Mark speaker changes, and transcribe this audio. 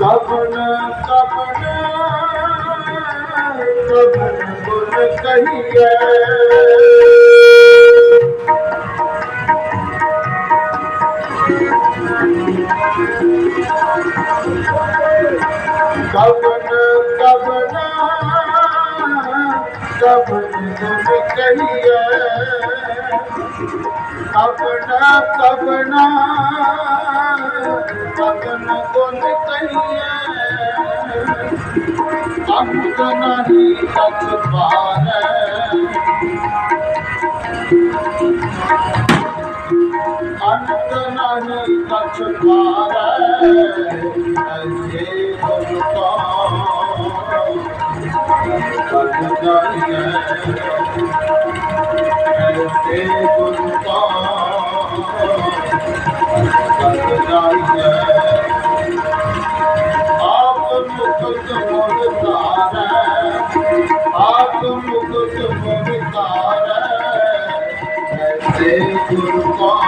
Speaker 1: cup न कवन कवना कवन तुम कहिए कवना कवना कौन कहिए हम तो नहीं तक पा रहे ਪਾਰੈ ਅੰਤ ਨਹੀਂ ਕਛ ਪਾਰੈ ਐਸੇ ਗੁਰ ਕਾ ਕਦ ਜਾਈਐ ਐਸੇ ਗੁਰ ਕਾ ਕਦ ਜਾਈਐ ਆਪ ਮੁਕਤ ਮੋਰ ਤਾਰੈ ਆਪ ਮੁਕਤ ਮੋਰ ਤਾਰੈ ਐਸੇ ਗੁਰ ਕਾ